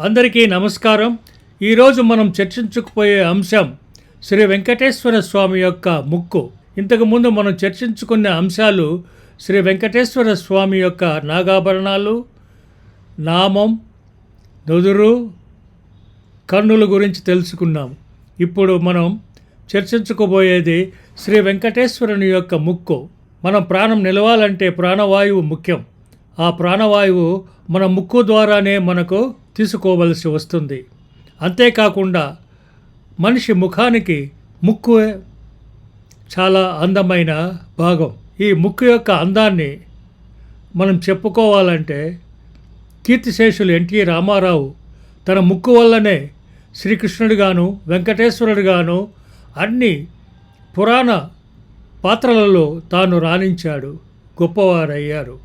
అందరికీ నమస్కారం. ఈరోజు మనం చర్చించుకుపోయే అంశం శ్రీ వెంకటేశ్వర స్వామి యొక్క ముక్కు. ఇంతకుముందు మనం చర్చించుకున్న అంశాలు శ్రీ వెంకటేశ్వర స్వామి యొక్క నాగాభరణాలు నామం నుదురు కన్నుల గురించి తెలుసుకున్నాం ఇప్పుడు మనం చర్చించుకోబోయేది శ్రీ వెంకటేశ్వరుని యొక్క ముక్కు. మనం ప్రాణం నిలవాలంటే ప్రాణవాయువు ముఖ్యం. ఆ ప్రాణవాయువు మన ముక్కు ద్వారానే మనకు తీసుకోవలసి వస్తుంది. అంతేకాకుండా మనిషి ముఖానికి ముక్కు చాలా అందమైన భాగం. ఈ ముక్కు యొక్క అందాన్ని మనం చెప్పుకోవాలంటే కీర్తిశేషులు ఎన్టీ రామారావు తన ముక్కు వల్లనే శ్రీకృష్ణుడుగాను వెంకటేశ్వరుడుగాను అన్ని పురాణ పాత్రలలో తాను రాణించాడు గొప్పవారయ్యారు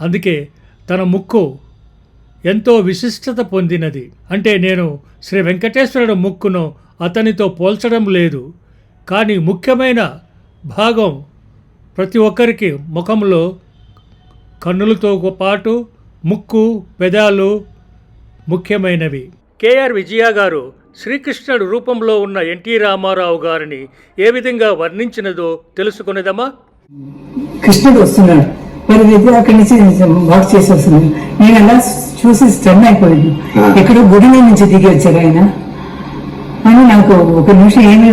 అందుకే తన ముక్కు ఎంతో విశిష్టత పొందినది. అంటే నేను శ్రీ వెంకటేశ్వరుడు ముక్కును అతనితో పోల్చడం లేదు. కానీ ముఖ్యమైన భాగం ప్రతి ఒక్కరికి ముఖంలో కన్నులతో పాటు ముక్కు పెదాలు ముఖ్యమైనవి. కేఆర్ విజయ గారు శ్రీకృష్ణుడు రూపంలో ఉన్న ఎన్టీ రామారావు గారిని ఏ విధంగా వర్ణించినదో తెలుసుకునేదమా కృష్ణుడు వస్తున్నాడు. మరి అక్కడి నుంచి వాక్ చేసి వస్తున్నాడు నేను అలా చూసి స్టన్ అయిపోయాను ఎక్కడో గుడిలో నుంచి దిగి వచ్చారు ఆయన. అని నాకు ఒక నిమిషం ఏమీ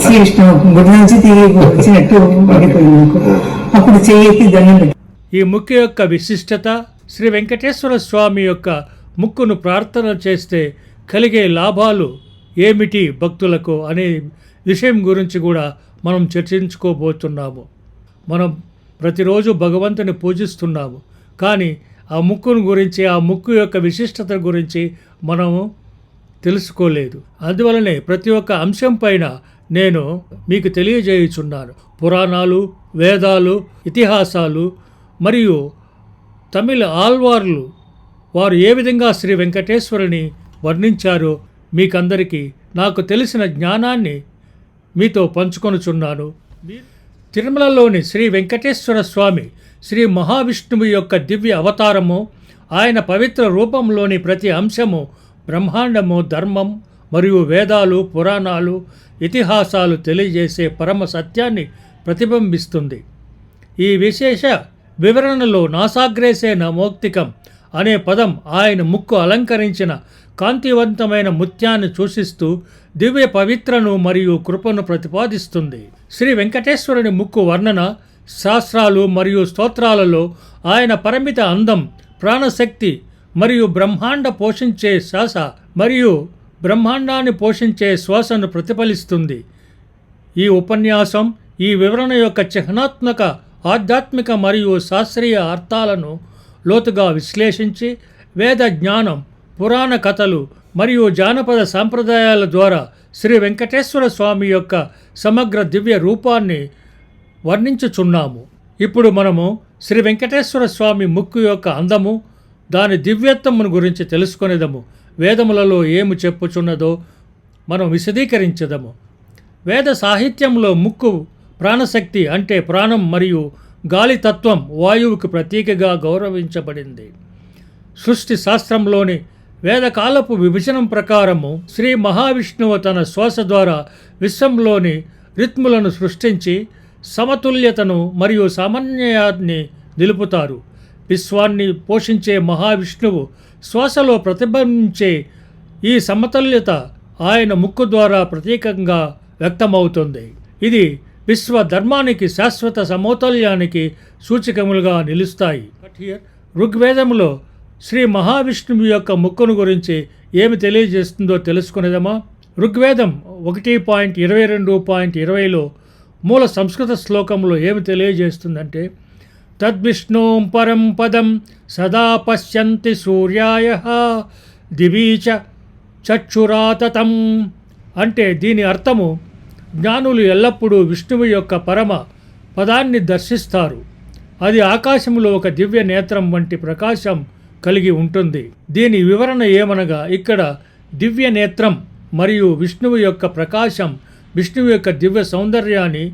శ్రీకృష్ణ గుడి నుంచి దిగి వచ్చినట్టు పడిపోయింది నాకు. అప్పుడు చెయ్యి దండం ఈ ముక్కు యొక్క విశిష్టత శ్రీ వెంకటేశ్వర స్వామి యొక్క ముక్కును ప్రార్థన చేస్తే కలిగే లాభాలు ఏమిటి భక్తులకు అనే విషయం గురించి కూడా మనం చర్చించుకోబోతున్నాము. మనం ప్రతిరోజు భగవంతుని పూజిస్తున్నాము. కానీ ఆ ముక్కును గురించి ఆ ముక్కు యొక్క విశిష్టత గురించి మనము తెలుసుకోలేదు. అందువలనే ప్రతి ఒక్క అంశం పైన నేను మీకు తెలియజేయుచున్నాను. పురాణాలు వేదాలు ఇతిహాసాలు మరియు తమిళ ఆల్వార్లు వారు ఏ విధంగా శ్రీ వెంకటేశ్వరుని వర్ణించారో మీకందరికీ నాకు తెలిసిన జ్ఞానాన్ని మీతో పంచుకొనుచున్నాను. తిరుమలలోని శ్రీ వెంకటేశ్వర స్వామి శ్రీ మహావిష్ణువు యొక్క దివ్య అవతారము ఆయన పవిత్ర రూపంలోని ప్రతి అంశము బ్రహ్మాండము ధర్మం మరియు వేదాలు పురాణాలు ఇతిహాసాలు తెలియజేసే పరమ సత్యాన్ని ప్రతిబింబిస్తుంది. ఈ విశేష వివరణలో నాసాగ్రేసేన మౌక్తికం అనే పదం ఆయన ముక్కు అలంకరించిన కాంతివంతమైన ముత్యాన్ని సూచిస్తూ దివ్య పవిత్రను మరియు కృపను ప్రతిపాదిస్తుంది. శ్రీ వెంకటేశ్వరుని ముక్కు వర్ణన శాస్త్రాలు మరియు స్తోత్రాలలో ఆయన పరిమిత అందం ప్రాణశక్తి మరియు బ్రహ్మాండ పోషించే శ్వాస మరియు బ్రహ్మాండాన్ని పోషించే శ్వాసను ప్రతిఫలిస్తుంది. ఈ ఉపన్యాసం ఈ వివరణ యొక్క చిహ్నాత్మక ఆధ్యాత్మిక మరియు శాస్త్రీయ అర్థాలను లోతుగా విశ్లేషించి వేద జ్ఞానం పురాణ కథలు మరియు జానపద సాంప్రదాయాల ద్వారా శ్రీ వెంకటేశ్వర స్వామి యొక్క సమగ్ర దివ్య రూపాన్ని వర్ణించుచున్నాము. ఇప్పుడు మనము శ్రీ వెంకటేశ్వర స్వామి ముక్కు యొక్క అందము దాని దివ్యత్వమును గురించి తెలుసుకునేదము. వేదములలో ఏమి చెప్పుచున్నదో మనం విశదీకరించదము. వేద సాహిత్యంలో ముక్కు ప్రాణశక్తి అంటే ప్రాణం మరియు గాలి తత్వం వాయువుకు ప్రతీకగా గౌరవించబడింది. సృష్టి శాస్త్రంలోని వేదకాలపు విభజనం ప్రకారము శ్రీ మహావిష్ణువు తన శ్వాస ద్వారా విశ్వంలోని రిత్ములను సృష్టించి సమతుల్యతను మరియు సామాన్యాన్ని నిలుపుతారు. విశ్వాన్ని పోషించే మహావిష్ణువు శ్వాసలో ప్రతిబింబించే ఈ సమతుల్యత ఆయన ముక్కు ద్వారా ప్రత్యేకంగా వ్యక్తమవుతుంది. ఇది విశ్వ ధర్మానికి శాశ్వత సమతుల్యానికి సూచికములుగా నిలుస్తాయి. ఋగ్వేదంలో శ్రీ మహావిష్ణువు యొక్క ముక్కును గురించి ఏమి తెలియజేస్తుందో తెలుసుకునేదమా ఋగ్వేదం ఒకటి పాయింట్ ఇరవై రెండు పాయింట్ ఇరవైలో మూల సంస్కృత శ్లోకంలో ఏమి తెలియజేస్తుందంటే తద్విష్ణుం పరం పదం సదా పశ్యంతి సూర్యాయ దివీచ చక్షురాతతం అంటే దీని అర్థము జ్ఞానులు ఎల్లప్పుడూ విష్ణువు యొక్క పరమ పదాన్ని దర్శిస్తారు. అది ఆకాశంలో ఒక దివ్య నేత్రం వంటి ప్రకాశం కలిగి ఉంటుంది. దీని వివరణ ఏమనగా ఇక్కడ దివ్య నేత్రం మరియు విష్ణువు యొక్క ప్రకాశం విష్ణువు యొక్క దివ్య సౌందర్యాన్ని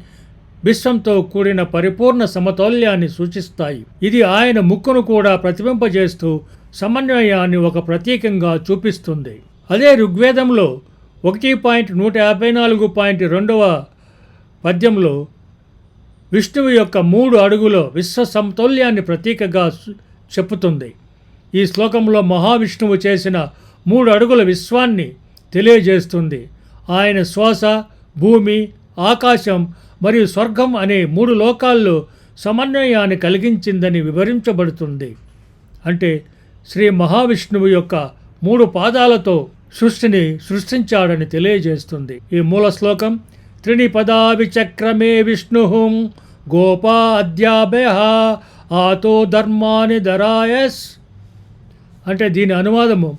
విశ్వంతో కూడిన పరిపూర్ణ సమతౌల్యాన్ని సూచిస్తాయి. ఇది ఆయన ముక్కును కూడా ప్రతిబింపజేస్తూ సమన్వయాన్ని ఒక ప్రతీకంగా చూపిస్తుంది. అదే ఋగ్వేదంలో ఒకటి పాయింట్ నూట యాభై నాలుగు పాయింట్ రెండవ పద్యంలో విష్ణువు యొక్క మూడు అడుగులో విశ్వ సమతౌల్యాన్ని ప్రతీకగా చెప్పుతుంది. ఈ శ్లోకంలో మహావిష్ణువు చేసిన మూడు అడుగుల విశ్వాన్ని తెలియజేస్తుంది. ఆయన శ్వాస భూమి ఆకాశం మరియు స్వర్గం అనే మూడు లోకాల్లో సమన్వయాన్ని కలిగించిందని వివరించబడుతుంది. అంటే శ్రీ మహావిష్ణువు యొక్క మూడు పాదాలతో సృష్టిని సృష్టించాడని తెలియజేస్తుంది. ఈ మూల శ్లోకం త్రిని పదా విష్ణు గోపా అద్యాభయ ఆతో ధర్మాని ధరాయస్ అంటే దీని అనువాదము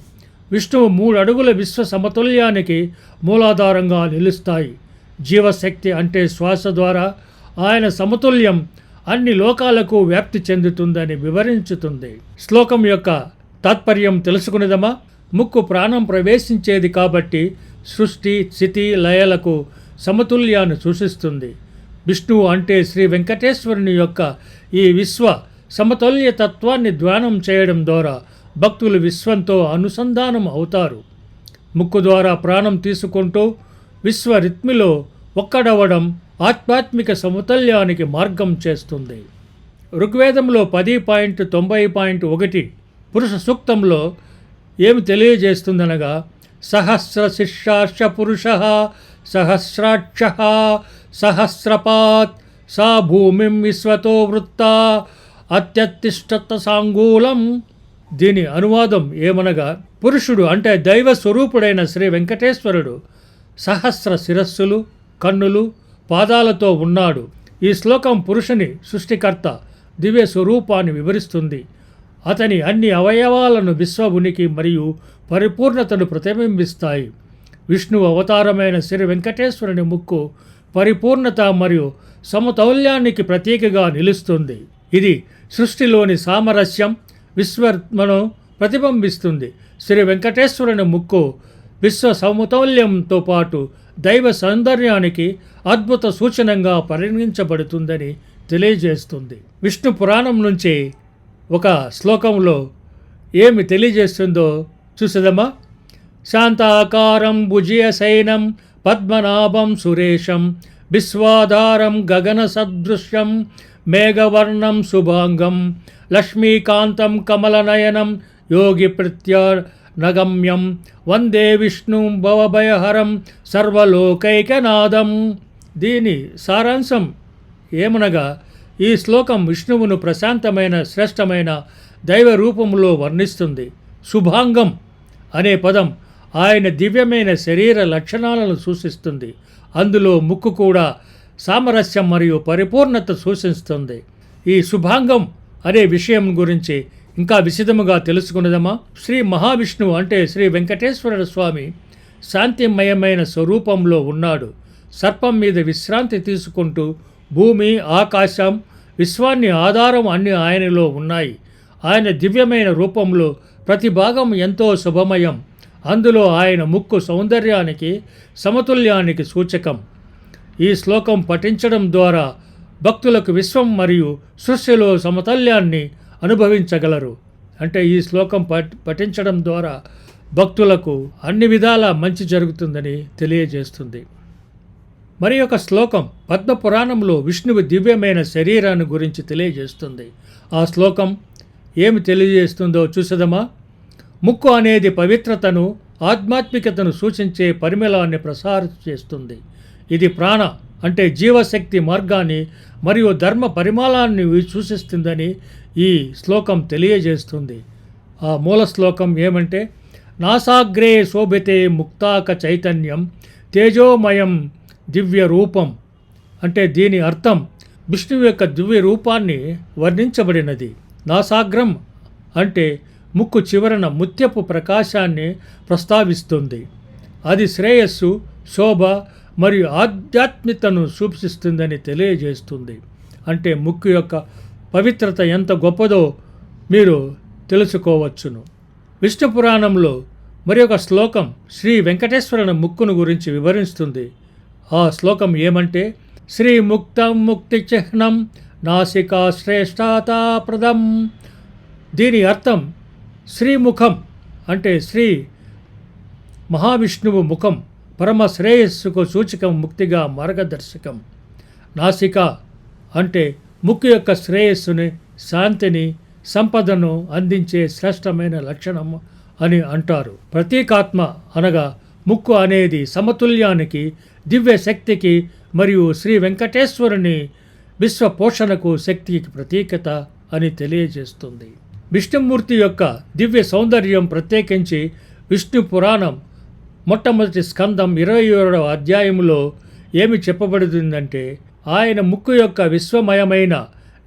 విష్ణువు మూడు అడుగుల విశ్వ సమతుల్యానికి మూలాధారంగా నిలుస్తాయి. జీవశక్తి అంటే శ్వాస ద్వారా ఆయన సమతుల్యం అన్ని లోకాలకు వ్యాప్తి చెందుతుందని వివరించుతుంది. శ్లోకం యొక్క తాత్పర్యం తెలుసుకునేదమా? ముక్కు ప్రాణం ప్రవేశించేది కాబట్టి సృష్టి స్థితి లయలకు సమతుల్యాన్ని సూచిస్తుంది. విష్ణువు అంటే శ్రీ వెంకటేశ్వరుని యొక్క ఈ విశ్వ సమతుల్య తత్వాన్ని ధ్యానం చేయడం ద్వారా భక్తులు విశ్వంతో అనుసంధానం అవుతారు. ముక్కు ద్వారా ప్రాణం తీసుకుంటూ విశ్వ రిత్మిలో ఒక్కడవడం ఆధ్యాత్మిక సమతుల్యానికి మార్గం చేస్తుంది. ఋగ్వేదంలో పది పాయింట్ తొంభై పాయింట్ ఒకటి పురుష సూక్తంలో ఏమి తెలియజేస్తుందనగా సహస్ర శిష్యాశ పురుష సహస్రాక్ష సహస్రపాత్ సా భూమిం విశ్వతో వృత్త అత్యతిష్టత సాంగూలం దీని అనువాదం ఏమనగా పురుషుడు అంటే దైవ స్వరూపుడైన శ్రీ వెంకటేశ్వరుడు సహస్ర శిరస్సులు కన్నులు పాదాలతో ఉన్నాడు. ఈ శ్లోకం పురుషుని సృష్టికర్త దివ్య స్వరూపాన్ని వివరిస్తుంది. అతని అన్ని అవయవాలను విశ్వ ఉనికి మరియు పరిపూర్ణతను ప్రతిబింబిస్తాయి. విష్ణు అవతారమైన శ్రీ వెంకటేశ్వరుని ముక్కు పరిపూర్ణత మరియు సమతౌల్యానికి ప్రతీకగా నిలుస్తుంది. ఇది సృష్టిలోని సామరస్యం విశ్వను ప్రతిబింబిస్తుంది. శ్రీ వెంకటేశ్వరుని ముక్కు విశ్వ సమతౌల్యంతో పాటు దైవ సౌందర్యానికి అద్భుత సూచనంగా పరిగణించబడుతుందని తెలియజేస్తుంది. విష్ణు పురాణం నుంచి ఒక శ్లోకంలో ఏమి తెలియజేస్తుందో చూసేదమ్మా? శాంతాకారం భుజయసైనం పద్మనాభం సురేషం విశ్వాధారం గగన సదృశ్యం మేఘవర్ణం శుభాంగం లక్ష్మీకాంతం కమలనయనం యోగి ప్రత్యనగమ్యం వందే విష్ణు భవభయహరం సర్వలోకైకనాదం. దీని సారాంశం ఏమనగా ఈ శ్లోకం విష్ణువును ప్రశాంతమైన శ్రేష్టమైన దైవ రూపంలో వర్ణిస్తుంది. శుభాంగం అనే పదం ఆయన దివ్యమైన శరీర లక్షణాలను సూచిస్తుంది. అందులో ముక్కు కూడా సామరస్యం మరియు పరిపూర్ణత సూచిస్తుంది. ఈ శుభాంగం అనే విషయం గురించి ఇంకా విశదముగా తెలుసుకున్నదమా శ్రీ మహావిష్ణువు అంటే శ్రీ వెంకటేశ్వర స్వామి శాంతిమయమైన స్వరూపంలో ఉన్నాడు. సర్పం మీద విశ్రాంతి తీసుకుంటూ భూమి ఆకాశం విశ్వాన్ని ఆధారం అన్ని ఆయనలో ఉన్నాయి. ఆయన దివ్యమైన రూపంలో ప్రతి భాగం ఎంతో శుభమయం. అందులో ఆయన ముక్కు సౌందర్యానికి సమతుల్యానికి సూచకం. ఈ శ్లోకం పఠించడం ద్వారా భక్తులకు విశ్వం మరియు సృష్టిలో సమతల్యాన్ని అనుభవించగలరు. అంటే ఈ శ్లోకం పఠించడం ద్వారా భక్తులకు అన్ని విధాల మంచి జరుగుతుందని తెలియజేస్తుంది. మరి ఒక శ్లోకం పద్మ పురాణంలో విష్ణువు దివ్యమైన శరీరాన్ని గురించి తెలియజేస్తుంది. ఆ శ్లోకం ఏమి తెలియజేస్తుందో చూసదమా ముక్కు అనేది పవిత్రతను ఆధ్యాత్మికతను సూచించే పరిమళాన్ని ప్రసారం చేస్తుంది. ఇది ప్రాణ అంటే జీవశక్తి మార్గాన్ని మరియు ధర్మ పరిమళాన్ని సూచిస్తుందని ఈ శ్లోకం తెలియజేస్తుంది. ఆ మూల శ్లోకం ఏమంటే నాసాగ్రే శోభితే ముక్తాక చైతన్యం తేజోమయం దివ్య రూపం. అంటే దీని అర్థం విష్ణువు యొక్క దివ్య రూపాన్ని వర్ణించబడినది. నాసాగ్రం అంటే ముక్కు చివరన ముత్యపు ప్రకాశాన్ని ప్రస్తావిస్తుంది. అది శ్రేయస్సు శోభ మరియు ఆధ్యాత్మికతను సూచిస్తుందని తెలియజేస్తుంది. అంటే ముక్కు యొక్క పవిత్రత ఎంత గొప్పదో మీరు తెలుసుకోవచ్చును. విష్ణు పురాణంలో మరి ఒక శ్లోకం శ్రీ వెంకటేశ్వరుని ముక్కును గురించి వివరిస్తుంది. ఆ శ్లోకం ఏమంటే శ్రీ ముక్తం ముక్తి చిహ్నం నాసికా శ్రేష్టాతాప్రదం దీని అర్థం శ్రీముఖం అంటే శ్రీ మహావిష్ణువు ముఖం పరమ శ్రేయస్సుకు సూచకం ముక్తిగా మార్గదర్శకం. నాసిక అంటే ముక్కు యొక్క శ్రేయస్సుని శాంతిని సంపదను అందించే శ్రేష్టమైన లక్షణం అని అంటారు. ప్రతీకాత్మ అనగా ముక్కు అనేది సమతుల్యానికి దివ్య శక్తికి మరియు శ్రీ వెంకటేశ్వరుని విశ్వ పోషణకు శక్తికి ప్రతీకత అని తెలియజేస్తుంది. విష్ణుమూర్తి యొక్క దివ్య సౌందర్యం ప్రత్యేకించి విష్ణు పురాణం మొట్టమొదటి స్కందం ఇరవై ఏడవ అధ్యాయంలో ఏమి చెప్పబడుతుందంటే ఆయన ముక్కు యొక్క విశ్వమయమైన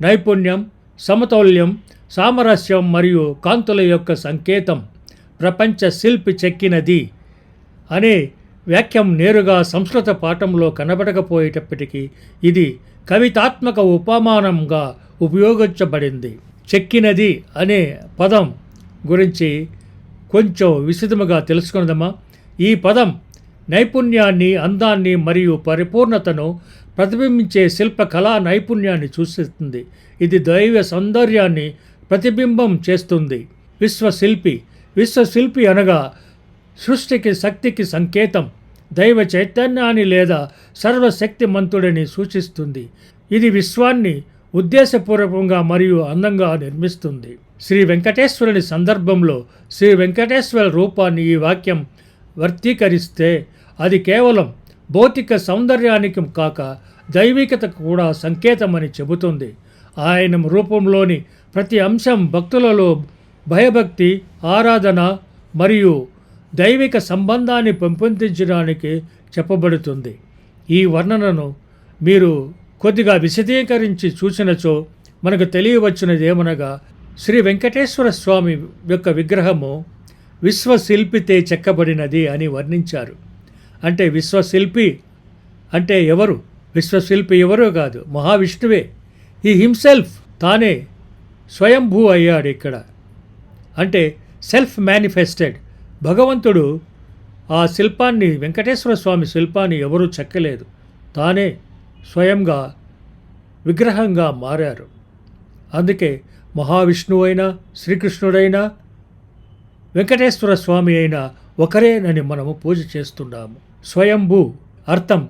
నైపుణ్యం సమతౌల్యం సామరస్యం మరియు కాంతుల యొక్క సంకేతం ప్రపంచ శిల్పి చెక్కినది అనే వాక్యం నేరుగా సంస్కృత పాఠంలో కనబడకపోయేటప్పటికీ ఇది కవితాత్మక ఉపమానంగా ఉపయోగించబడింది. చెక్కినది అనే పదం గురించి కొంచెం విశదముగా తెలుసుకుందామా? ఈ పదం నైపుణ్యాన్ని అందాన్ని మరియు పరిపూర్ణతను ప్రతిబింబించే శిల్ప కళా నైపుణ్యాన్ని సూచిస్తుంది. ఇది దైవ సౌందర్యాన్ని ప్రతిబింబం చేస్తుంది. విశ్వశిల్పి విశ్వశిల్పి అనగా సృష్టికి శక్తికి సంకేతం దైవ చైతన్యాన్ని లేదా సర్వశక్తిమంతుడిని సూచిస్తుంది. ఇది విశ్వాన్ని ఉద్దేశపూర్వకంగా మరియు అందంగా నిర్మిస్తుంది. శ్రీ వెంకటేశ్వరుని సందర్భంలో శ్రీ వెంకటేశ్వర రూపాన్ని ఈ వాక్యం వర్తీకరిస్తే అది కేవలం భౌతిక సౌందర్యానికి కాక దైవికతకు కూడా సంకేతమని చెబుతుంది. ఆయన రూపంలోని ప్రతి అంశం భక్తులలో భయభక్తి ఆరాధన మరియు దైవిక సంబంధాన్ని పెంపొందించడానికి చెప్పబడుతుంది. ఈ వర్ణనను మీరు కొద్దిగా విశదీకరించి చూసినచో మనకు తెలియవచ్చినది ఏమనగా శ్రీ వెంకటేశ్వర స్వామి యొక్క విగ్రహము విశ్వశిల్పితే చెక్కబడినది అని వర్ణించారు. అంటే విశ్వశిల్పి అంటే ఎవరు? విశ్వశిల్పి ఎవరో కాదు మహావిష్ణువే. ఈ హిమ్సెల్ఫ్ తానే స్వయంభూ అయ్యాడు ఇక్కడ. అంటే సెల్ఫ్ మేనిఫెస్టెడ్ భగవంతుడు ఆ శిల్పాన్ని వెంకటేశ్వర స్వామి శిల్పాన్ని ఎవరూ చెక్కలేదు. తానే స్వయంగా విగ్రహంగా మారారు. అందుకే మహావిష్ణువు అయినా శ్రీకృష్ణుడైనా వెంకటేశ్వర స్వామి అయిన ఒకరేనని మనము పూజ చేస్తున్నాము. స్వయంభూ అర్థం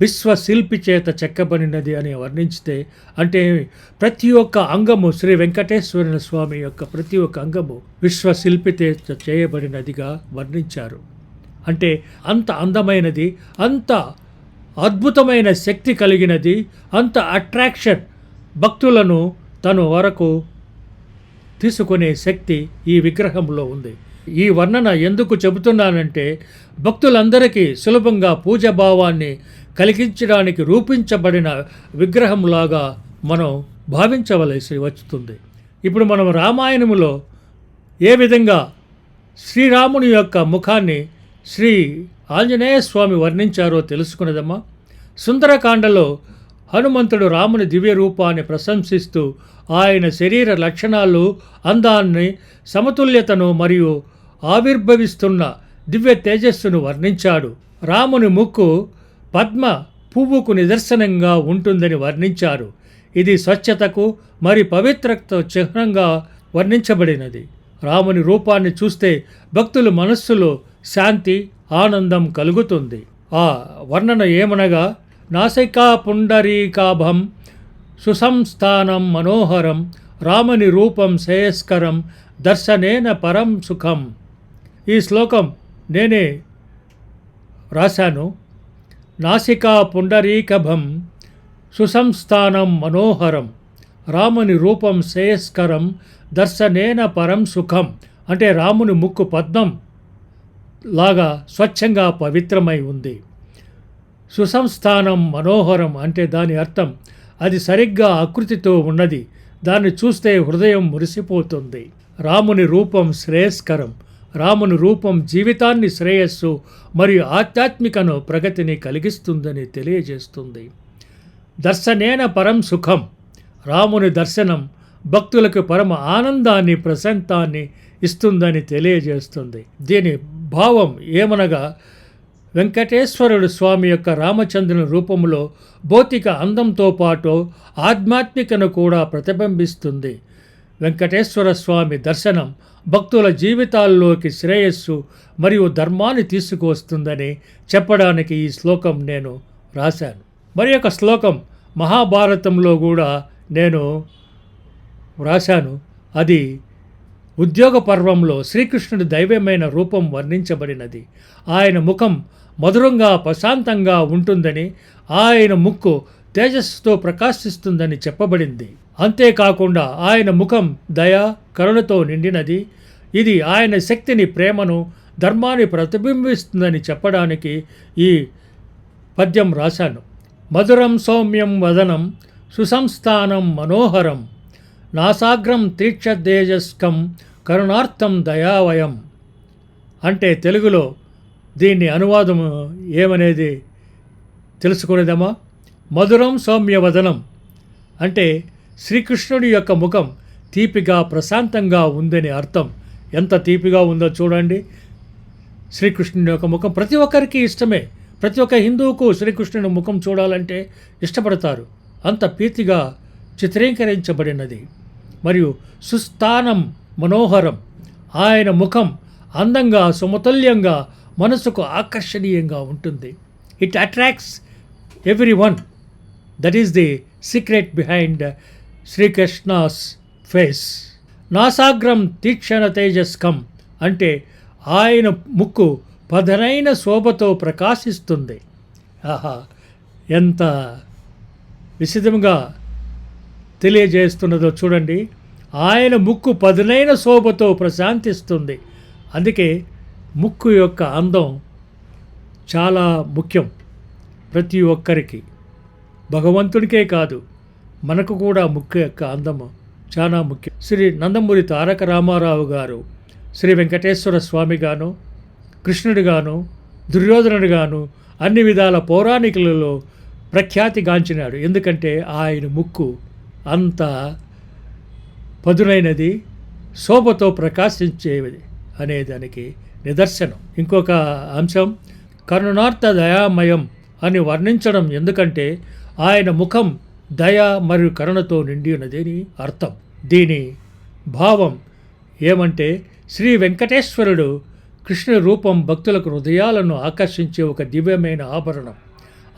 విశ్వశిల్పి చేత చెక్కబడినది అని వర్ణించితే అంటే ప్రతి ఒక్క అంగము శ్రీ వెంకటేశ్వర స్వామి యొక్క ప్రతి ఒక్క అంగము విశ్వశిల్పి చేత చేయబడినదిగా వర్ణించారు. అంటే అంత అందమైనది అంత అద్భుతమైన శక్తి కలిగినది అంత అట్రాక్షన్ భక్తులను తను వరకు తీసుకునే శక్తి ఈ విగ్రహంలో ఉంది. ఈ వర్ణన ఎందుకు చెబుతున్నానంటే భక్తులందరికీ సులభంగా పూజ భావాన్ని కలిగించడానికి రూపించబడిన విగ్రహంలాగా మనం భావించవలసి వస్తుంది. ఇప్పుడు మనం రామాయణములో ఏ విధంగా శ్రీరాముని యొక్క ముఖాన్ని శ్రీ ఆంజనేయ స్వామి వర్ణించారో తెలుసుకున్నదమ్మా. సుందరకాండలో హనుమంతుడు రాముని దివ్య రూపాన్ని ప్రశంసిస్తూ ఆయన శరీర లక్షణాలు అందాన్ని సమతుల్యతను మరియు ఆవిర్భవిస్తున్న దివ్య తేజస్సును వర్ణించాడు. రాముని ముక్కు పద్మ పువ్వుకు నిదర్శనంగా ఉంటుందని వర్ణించారు. ఇది స్వచ్ఛతకు మరి పవిత్రత చిహ్నంగా వర్ణించబడినది. రాముని రూపాన్ని చూస్తే భక్తుల మనస్సులో శాంతి ఆనందం కలుగుతుంది. ఆ వర్ణన ఏమనగా నాసికా పుండరీకాభం సుసంస్థానం మనోహరం రాముని రూపం శ్రేయస్కరం దర్శనేన పరం సుఖం. ఈ శ్లోకం నేనే రాశాను. నాసికా పుండరీకభం సుసంస్థానం మనోహరం రాముని రూపం శ్రేయస్కరం దర్శనేన పరం సుఖం. అంటే రాముని ముక్కు పద్మం లాగా స్వచ్ఛంగా పవిత్రమై ఉంది. సుసంస్థానం మనోహరం అంటే దాని అర్థం. అది సరిగ్గా ఆకృతితో ఉన్నది. దాన్ని చూస్తే హృదయం మురిసిపోతుంది. రాముని రూపం శ్రేయస్కరం. రాముని రూపం జీవితాన్ని శ్రేయస్సు మరియు ఆధ్యాత్మికను ప్రగతిని కలిగిస్తుందని తెలియజేస్తుంది. దర్శనేన పరం సుఖం. రాముని దర్శనం భక్తులకు పరమ ఆనందాన్ని ప్రశాంతాన్ని ఇస్తుందని తెలియజేస్తుంది. దీని భావం ఏమనగా వెంకటేశ్వరుడు స్వామి యొక్క రామచంద్రుని రూపంలో భౌతిక అందంతో పాటు ఆధ్యాత్మికను కూడా ప్రతిబింబిస్తుంది. వెంకటేశ్వర స్వామి దర్శనం భక్తుల జీవితాల్లోకి శ్రేయస్సు మరియు ధర్మాన్ని తీసుకువస్తుందని చెప్పడానికి ఈ శ్లోకం నేను రాశాను. మరి ఒక శ్లోకం మహాభారతంలో కూడా నేను వ్రాశాను అది ఉద్యోగ పర్వంలో శ్రీకృష్ణుడి దైవమైన రూపం వర్ణించబడినది. ఆయన ముఖం మధురంగా ప్రశాంతంగా ఉంటుందని ఆయన ముక్కు తేజస్సుతో ప్రకాశిస్తుందని చెప్పబడింది. అంతేకాకుండా ఆయన ముఖం దయ కరుణతో నిండినది. ఇది ఆయన శక్తిని ప్రేమను ధర్మాన్ని ప్రతిబింబిస్తుందని చెప్పడానికి ఈ పద్యం రాశాను. మధురం సౌమ్యం వదనం సుసంస్థానం మనోహరం నాసాగ్రం తీక్షదేజస్కం కరుణార్థం దయావయం అంటే తెలుగులో దీన్ని అనువాదం ఏమనేది తెలుసుకునేదమ్మా మధురం సౌమ్యవదనం అంటే శ్రీకృష్ణుడి యొక్క ముఖం తీపిగా ప్రశాంతంగా ఉందని అర్థం. ఎంత తీపిగా ఉందో చూడండి. శ్రీకృష్ణుని యొక్క ముఖం ప్రతి ఒక్కరికి ఇష్టమే. ప్రతి ఒక్క హిందువుకు శ్రీకృష్ణుని ముఖం చూడాలంటే ఇష్టపడతారు. అంత ప్రీతిగా చిత్రీకరించబడినది. మరియు సుస్థానం మనోహరం. ఆయన ముఖం అందంగా సమతుల్యంగా మనసుకు ఆకర్షణీయంగా ఉంటుంది. It attracts everyone that is the secret behind Srikrishna's face నాసాగ్రం తీక్షణ తేజస్కం అంటే ఆయన ముక్కు పదనైన శోభతో ప్రకాశిస్తుంది. ఆహా ఎంత విశిదంగా తెలియజేస్తున్నదో చూడండి. ఆయన ముక్కు పదునైన శోభతో ప్రశాంతిస్తుంది. అందుకే ముక్కు యొక్క అందం చాలా ముఖ్యం ప్రతి ఒక్కరికి. భగవంతుడికే కాదు మనకు కూడా ముక్కు యొక్క అందము చాలా ముఖ్యం. శ్రీ నందమూరి తారక రామారావు గారు శ్రీ వెంకటేశ్వర స్వామి గాను కృష్ణుడిగాను దుర్యోధనుడిగాను అన్ని విధాల పౌరాణికులలో ప్రఖ్యాతిగాంచినాడు ఎందుకంటే ఆయన ముక్కు అంత పదునైనది శోభతో ప్రకాశించేది అనే దానికి నిదర్శనం. ఇంకొక అంశం కరుణార్థ దయామయం అని వర్ణించడం ఎందుకంటే ఆయన ముఖం దయ మరియు కరుణతో నిండి ఉన్నదని అర్థం. దీని భావం ఏమంటే శ్రీ వెంకటేశ్వరుడు కృష్ణ రూపం భక్తులకు హృదయాలను ఆకర్షించే ఒక దివ్యమైన ఆభరణం.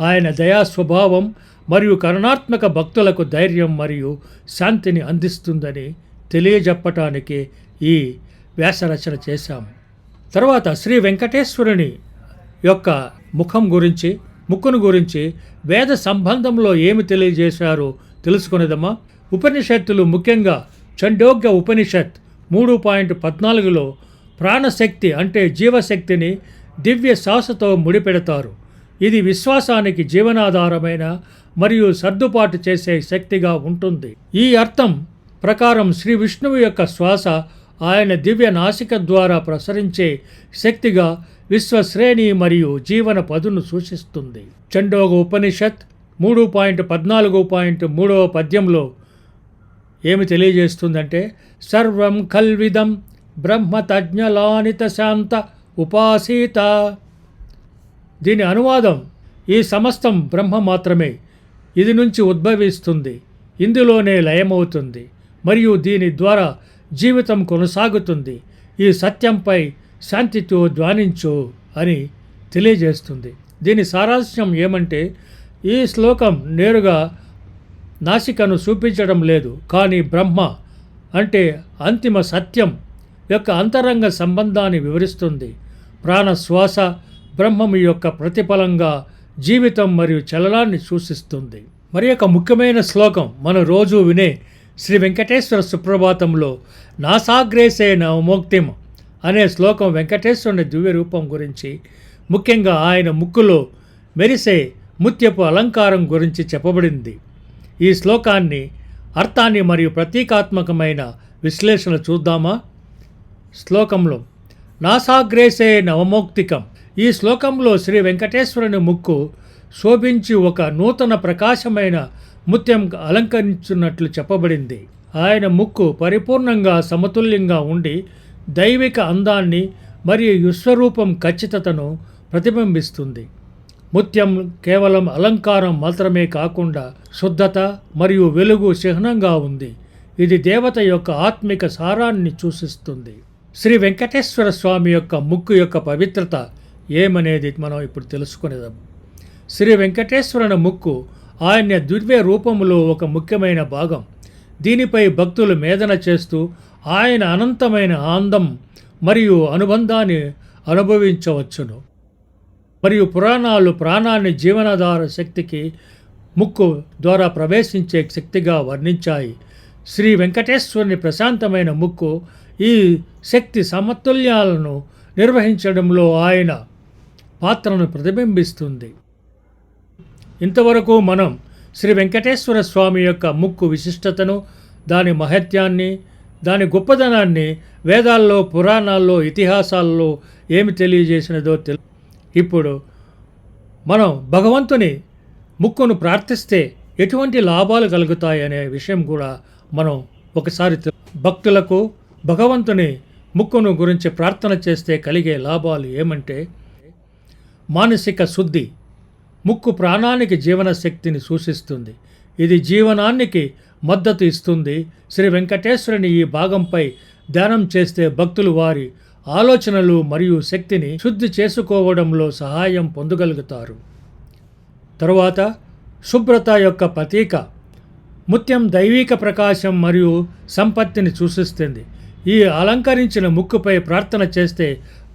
ఆయన దయా స్వభావం మరియు కరుణాత్మక భక్తులకు ధైర్యం మరియు శాంతిని అందిస్తుందని తెలియజెప్పటానికి ఈ వ్యాసరచన చేశాము తర్వాత శ్రీ వెంకటేశ్వరుని యొక్క ముఖం గురించి ముక్కును గురించి వేద సంబంధంలో ఏమి తెలియజేశారో తెలుసుకునేదమ్మా. ఉపనిషత్తులు ముఖ్యంగా చండోగ్య ఉపనిషత్ మూడు పాయింట్ పద్నాలుగులో ప్రాణశక్తి అంటే జీవశక్తిని దివ్య శ్వాసతో ముడిపెడతారు. ఇది విశ్వాసానికి జీవనాధారమైన మరియు సర్దుబాటు చేసే శక్తిగా ఉంటుంది. ఈ అర్థం ప్రకారం శ్రీ విష్ణువు యొక్క శ్వాస ఆయన దివ్య నాసిక ద్వారా ప్రసరించే శక్తిగా విశ్వశ్రేణి మరియు జీవన పదును సూచిస్తుంది. చండోగ ఉపనిషత్ మూడు పాయింట్ పద్నాలుగు పాయింట్ మూడవ పద్యంలో ఏమి తెలియజేస్తుందంటే సర్వం కల్విదం బ్రహ్మతజ్ఞలానిత శాంత ఉపాసీత. దీని అనువాదం ఈ సమస్తం బ్రహ్మ మాత్రమే ఇది నుంచి ఉద్భవిస్తుంది ఇందులోనే లయమవుతుంది మరియు దీని ద్వారా జీవితం కొనసాగుతుంది. ఈ సత్యంపై శాంతితో ధ్వానించు అని తెలియజేస్తుంది. దీని సారాంశం ఏమంటే ఈ శ్లోకం నేరుగా నాసికను చూపించడం లేదు. కానీ బ్రహ్మ అంటే అంతిమ సత్యం యొక్క అంతరంగ సంబంధాన్ని వివరిస్తుంది. ప్రాణశ్వాస బ్రహ్మము యొక్క ప్రతిఫలంగా జీవితం మరియు చలనాన్ని సూచిస్తుంది. మరి ఒక ముఖ్యమైన శ్లోకం మనం రోజు వినే శ్రీ వెంకటేశ్వర సుప్రభాతంలో నాసాగ్రేసే నవమోక్తిం అనే శ్లోకం వెంకటేశ్వరుని దివ్య రూపం గురించి ముఖ్యంగా ఆయన ముక్కులో మెరిసే ముత్యపు అలంకారం గురించి చెప్పబడింది. ఈ శ్లోకాన్ని అర్థాన్ని మరియు ప్రతీకాత్మకమైన విశ్లేషణ చూద్దామా? శ్లోకంలో నాసాగ్రేసే నవమోక్తికం ఈ శ్లోకంలో శ్రీ వెంకటేశ్వరుని ముక్కు శోభించి ఒక నూతన ప్రకాశమైన ముత్యం అలంకరించున్నట్లు చెప్పబడింది. ఆయన ముక్కు పరిపూర్ణంగా సమతుల్యంగా ఉండి దైవిక అందాన్ని మరియు విశ్వరూపం ఖచ్చితతను ప్రతిబింబిస్తుంది. ముత్యం కేవలం అలంకారం మాత్రమే కాకుండా శుద్ధత మరియు వెలుగు చిహ్నంగా ఉంది. ఇది దేవత యొక్క ఆత్మిక సారాన్ని సూచిస్తుంది. శ్రీ వెంకటేశ్వర స్వామి యొక్క ముక్కు యొక్క పవిత్రత ఏమనేది మనం ఇప్పుడు తెలుసుకునేదాం శ్రీ వెంకటేశ్వరుని ముక్కు ఆయన దివ్య రూపములో ఒక ముఖ్యమైన భాగం. దీనిపై భక్తులు మేదన చేస్తూ ఆయన అనంతమైన ఆనందం మరియు అనుబంధాన్ని అనుభవించవచ్చును. మరియు పురాణాలు ప్రాణాన్ని జీవనాధార శక్తికి ముక్కు ద్వారా ప్రవేశించే శక్తిగా వర్ణించాయి. శ్రీ వెంకటేశ్వరుని ప్రశాంతమైన ముక్కు ఈ శక్తి సమతుల్యాలను నిర్వహించడంలో ఆయన పాత్రను ప్రతిబింబిస్తుంది. ఇంతవరకు మనం శ్రీ వెంకటేశ్వర స్వామి యొక్క ముక్కు విశిష్టతను దాని మహత్యాన్ని దాని గొప్పదనాన్ని వేదాల్లో పురాణాల్లో ఇతిహాసాల్లో ఏమి తెలియజేసినదో తెలు ఇప్పుడు మనం భగవంతుని ముక్కును ప్రార్థిస్తే ఎటువంటి లాభాలు కలుగుతాయనే విషయం కూడా మనం ఒకసారి భక్తులకు భగవంతుని ముక్కును గురించి ప్రార్థన చేస్తే కలిగే లాభాలు ఏమంటే మానసిక శుద్ధి. ముక్కు ప్రాణానికి జీవన శక్తిని సూచిస్తుంది. ఇది జీవనానికి మద్దతు ఇస్తుంది. శ్రీ వెంకటేశ్వరుని ఈ భాగంపై ధ్యానం చేస్తే భక్తులు వారి ఆలోచనలు మరియు శక్తిని శుద్ధి చేసుకోవడంలో సహాయం పొందగలుగుతారు. తరువాత శుభ్రత యొక్క ప్రతీక ముత్యం దైవిక ప్రకాశం మరియు సంపత్తిని సూచిస్తుంది. ఈ అలంకరించిన ముక్కుపై ప్రార్థన చేస్తే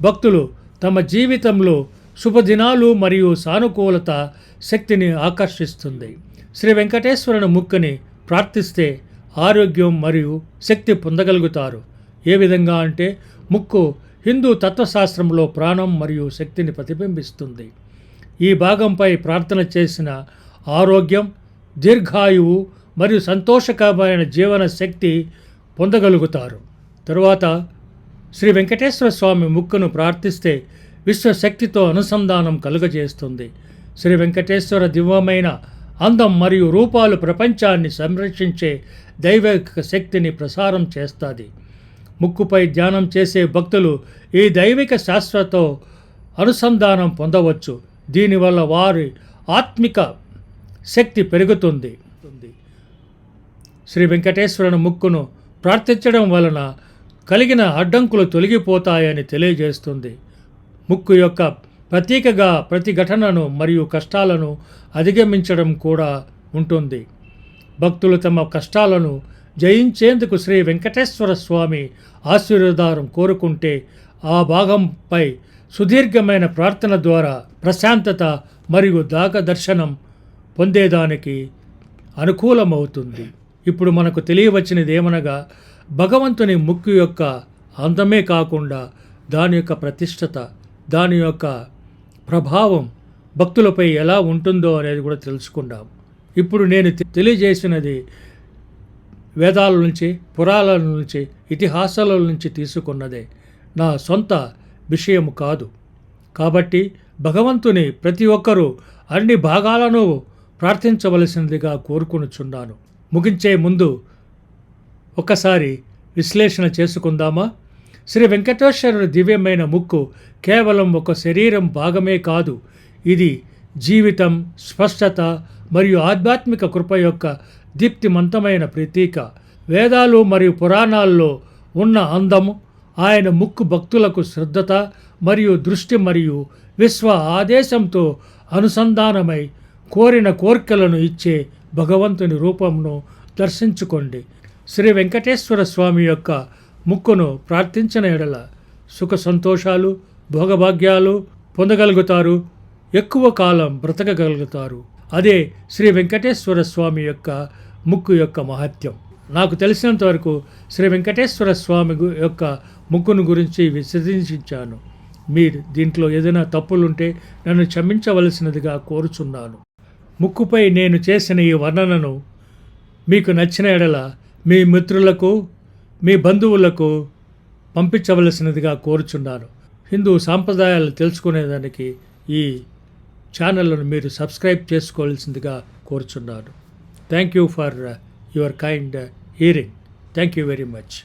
భక్తులు తమ జీవితంలో శుభదినాలు మరియు సానుకూలత శక్తిని ఆకర్షిస్తుంది. శ్రీ వెంకటేశ్వరుని ముక్కుని ప్రార్థిస్తే ఆరోగ్యం మరియు శక్తి పొందగలుగుతారు. ఏ విధంగా అంటే ముక్కు హిందూ తత్వశాస్త్రంలో ప్రాణం మరియు శక్తిని ప్రతిబింబిస్తుంది. ఈ భాగంపై ప్రార్థన చేసిన ఆరోగ్యం దీర్ఘాయువు మరియు సంతోషకరమైన జీవన శక్తి పొందగలుగుతారు. తరువాత శ్రీ వెంకటేశ్వర స్వామి ముక్కును ప్రార్థిస్తే విశ్వశక్తితో అనుసంధానం కలుగజేస్తుంది. శ్రీ వెంకటేశ్వర దివ్యమైన అందం మరియు రూపాలు ప్రపంచాన్ని సంరక్షించే దైవిక శక్తిని ప్రసారం చేస్తుంది. ముక్కుపై ధ్యానం చేసే భక్తులు ఈ దైవిక శాస్త్రతో అనుసంధానం పొందవచ్చు. దీనివల్ల వారి ఆత్మిక శక్తి పెరుగుతుంది. శ్రీ వెంకటేశ్వరుని ముక్కును ప్రార్థించడం వలన కలిగిన అడ్డంకులు తొలగిపోతాయని తెలియజేస్తుంది. ముక్కు యొక్క ప్రతీకగా ప్రతి ఘటనను మరియు కష్టాలను అధిగమించడం కూడా ఉంటుంది. భక్తులు తమ కష్టాలను జయించేందుకు శ్రీ వెంకటేశ్వర స్వామి ఆశీర్వాదం కోరుకుంటే ఆ భాగంపై సుదీర్ఘమైన ప్రార్థన ద్వారా ప్రశాంతత మరియు దాగదర్శనం పొందేదానికి అనుకూలమవుతుంది. ఇప్పుడు మనకు తెలియవచ్చినది ఏమనగా భగవంతుని ముక్కు యొక్క అందమే కాకుండా దాని యొక్క ప్రతిష్టత దాని యొక్క ప్రభావం భక్తులపై ఎలా ఉంటుందో అనేది కూడా తెలుసుకుందాం. ఇప్పుడు నేను తెలియజేసినది వేదాల నుంచి పురాణాల నుంచి ఇతిహాసాల నుంచి తీసుకున్నదే నా సొంత విషయం కాదు. కాబట్టి భగవంతుని ప్రతి ఒక్కరూ అన్ని భాగాలను ప్రార్థించవలసినదిగా కోరుకునుచున్నాను. ముగించే ముందు ఒకసారి విశ్లేషణ చేసుకుందామా? శ్రీ వెంకటేశ్వరుని దివ్యమైన ముక్కు కేవలం ఒక శరీరం భాగమే కాదు. ఇది జీవితం స్పష్టత మరియు ఆధ్యాత్మిక కృప యొక్క దీప్తిమంతమైన ప్రతీక. వేదాలు మరియు పురాణాల్లో ఉన్న అందము ఆయన ముక్కు భక్తులకు శ్రద్ధత మరియు దృష్టి మరియు విశ్వ ఆదేశంతో అనుసంధానమై కోరిన కోర్కెలను ఇచ్చే భగవంతుని రూపంను దర్శించుకోండి. శ్రీ వెంకటేశ్వర స్వామి యొక్క ముక్కును ప్రార్థించిన ఎడల సుఖ సంతోషాలు భోగభాగ్యాలు పొందగలుగుతారు ఎక్కువ కాలం బ్రతకగలుగుతారు. అదే శ్రీ వెంకటేశ్వర స్వామి యొక్క ముక్కు యొక్క మహత్యం. నాకు తెలిసినంత వరకు శ్రీ వెంకటేశ్వర స్వామి గు- యొక్క ముక్కును గురించి విశదించాను మీరు దీంట్లో ఏదైనా తప్పులుంటే నన్ను క్షమించవలసినదిగా కోరుచున్నాను. ముక్కుపై నేను చేసిన ఈ వర్ణనను మీకు నచ్చిన ఎడల మీ మిత్రులకు మీ బంధువులకు పంపించవలసినదిగా కోరుచున్నాను. హిందూ సాంప్రదాయాలు తెలుసుకునేదానికి ఈ ఛానల్ను మీరు సబ్స్క్రైబ్ చేసుకోవాల్సిందిగా కోరుచున్నాను. Thank you for your kind hearing thank you very much